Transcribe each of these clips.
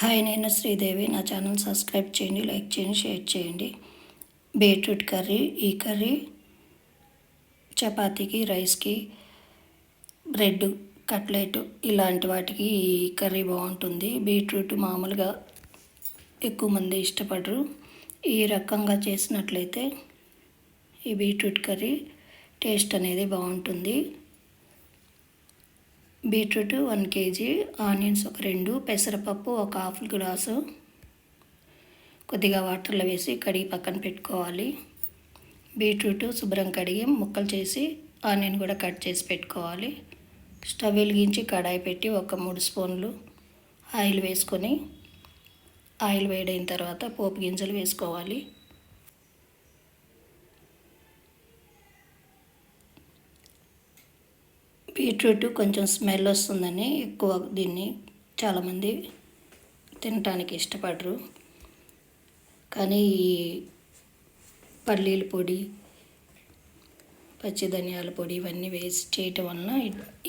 Hi నేను శ్రీదేవి. నా channel subscribe చేయండి లైక్ చేయండి షేర్ చేయండి. బీట్రూట్ కర్రీ ఈ కర్రీ చపాతీకి రైస్కి బ్రెడ్ కట్లెట్ ఇలాంటి వాటికి ఈ కర్రీ బాగుంటుంది. బీట్రూట్ మామూలుగా ఎక్కువ మంది ఇష్టపడరు. ఈ రకంగా చేసినట్లయితే ఈ బీట్రూట్ కర్రీ టేస్ట్ అనేది బాగుంటుంది. బీట్రూట్ వన్ కేజీ ఆనియన్స్ ఒక రెండు పెసరపప్పు ఒక హాఫ్ గ్లాసు. కొద్దిగా వాటర్లో వేసి కడిగి పక్కన పెట్టుకోవాలి. బీట్రూట్ శుభ్రం కడిగి ముక్కలు చేసి ఆనియన్ కూడా కట్ చేసి పెట్టుకోవాలి. స్టవ్ వెలిగించి కడాయి పెట్టి ఒక మూడు స్పూన్లు ఆయిల్ వేసుకొని ఆయిల్ వేడైన తర్వాత పోపు గింజలు వేసుకోవాలి. బీట్రూట్ కొంచెం స్మెల్ వస్తుందని ఎక్కువ దీన్ని చాలామంది తినటానికి ఇష్టపడరు. కానీ ఈ పల్లీల పొడి పచ్చి ధనియాల పొడి ఇవన్నీ వేసి చేయటం వలన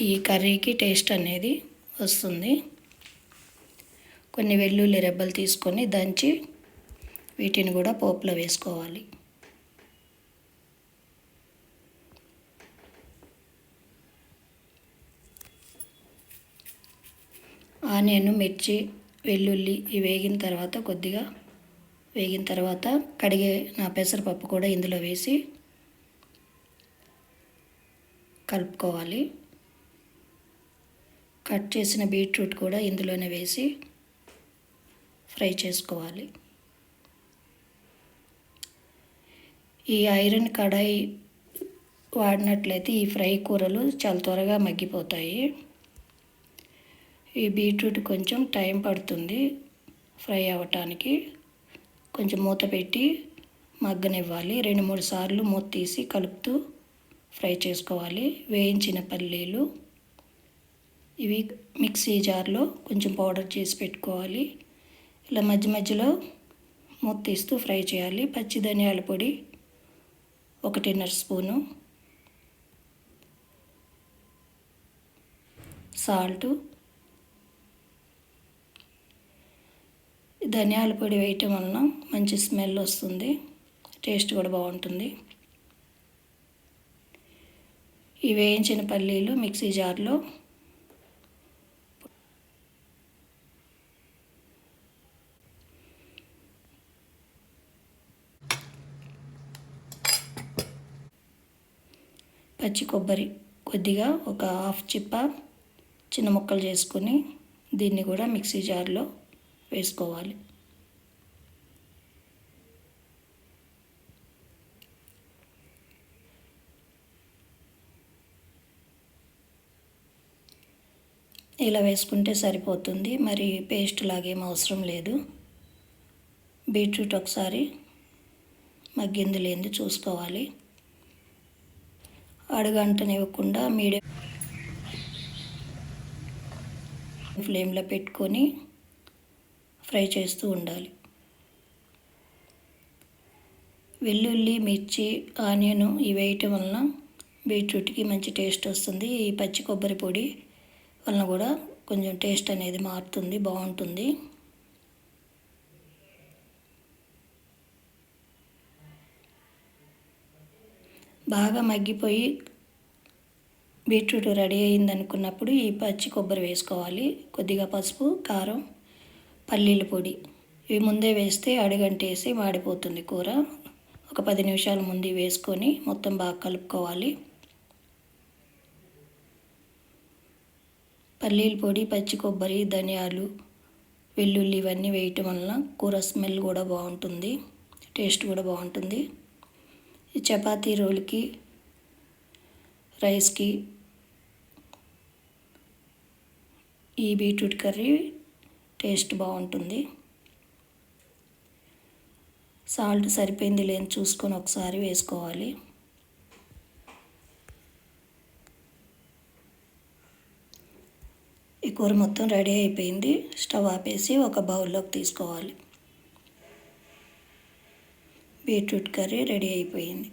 ఈ కర్రీకి టేస్ట్ అనేది వస్తుంది. కొన్ని వెల్లుల్లి రెబ్బలు తీసుకొని దంచి వీటిని కూడా పోపులో వేసుకోవాలి. ఆనియన్ మిర్చి వెల్లుల్లి ఇవి వేగిన తర్వాత కొద్దిగా వేగిన తర్వాత కడిగే నా పెసరపప్పు కూడా ఇందులో వేసి కలుపుకోవాలి. కట్ చేసిన బీట్రూట్ కూడా ఇందులోనే వేసి ఫ్రై చేసుకోవాలి. ఈ ఐరన్ కడాయి వాడినట్లయితే ఈ ఫ్రై కూరలు చాలా త్వరగా మగ్గిపోతాయి. ఈ బీట్రూట్ కొంచెం టైం పడుతుంది ఫ్రై అవ్వటానికి. కొంచెం మూత పెట్టి మగ్గనివ్వాలి. రెండు మూడు సార్లు మూత తీసి కలుపుతూ ఫ్రై చేసుకోవాలి. వేయించిన పల్లీలు ఇవి మిక్సీ జార్లో కొంచెం పౌడర్ చేసి పెట్టుకోవాలి. ఇలా మధ్య మధ్యలో మూత తీస్తూ ఫ్రై చేయాలి. పచ్చి ధనియాల పొడి ఒకటిన్నర స్పూను. సాల్టు ధనియాల పొడి వేయటం వలన మంచి స్మెల్ వస్తుంది. టేస్ట్ కూడా బాగుంటుంది. ఈ వేయించిన పల్లీలు మిక్సీ జార్లో పచ్చి కొబ్బరి కొద్దిగా ఒక హాఫ్ చిప్ప చిన్న ముక్కలు చేసుకొని దీన్ని కూడా మిక్సీ జార్లో వేసుకోవాలి. ఇలా వేసుకుంటే సరిపోతుంది. మరి పేస్ట్ లాగేం అవసరం లేదు. బీట్రూట్ ఒకసారి మగ్గింది లేనిది చూసుకోవాలి. అడుగంటనివ్వకుండా మీడియం ఫ్లేమ్లో పెట్టుకొని ఫ్రై చేస్తూ ఉండాలి. వెల్లుల్లి మిర్చి ఆనియన్ ఇవి వేయటం వలన బీట్రూట్కి మంచి టేస్ట్ వస్తుంది. ఈ పచ్చి కొబ్బరి పొడి వలన కూడా కొంచెం టేస్ట్ అనేది మారుతుంది బాగుంటుంది. బాగా మగ్గిపోయి బీట్రూట్ రెడీ అయింది అనుకున్నప్పుడు ఈ పచ్చి కొబ్బరి వేసుకోవాలి. కొద్దిగా పసుపు కారం పల్లీల పొడి. ఇవి ముందే వేస్తే అడుగంటేసి మాడిపోతుంది కూర. ఒక పది నిమిషాల ముందు వేసుకొని మొత్తం బాగా కలుపుకోవాలి. పల్లీల పొడి పచ్చి కొబ్బరి ధనియాలు వెల్లుల్లి ఇవన్నీ వేయటం వలన కూర స్మెల్ కూడా బాగుంటుంది టేస్ట్ కూడా బాగుంటుంది. ఈ చపాతీ రోల్కి రైస్కి ఈ బీట్రూట్ కర్రీ టేస్ట్ బాగుంటుంది. సాల్ట్ సరిపోయింది లేని చూసుకొని ఒకసారి వేసుకోవాలి. ఈ కూర మొత్తం రెడీ అయిపోయింది. స్టవ్ ఆపేసి ఒక బౌల్లోకి తీసుకోవాలి. బీట్రూట్ కర్రీ రెడీ అయిపోయింది.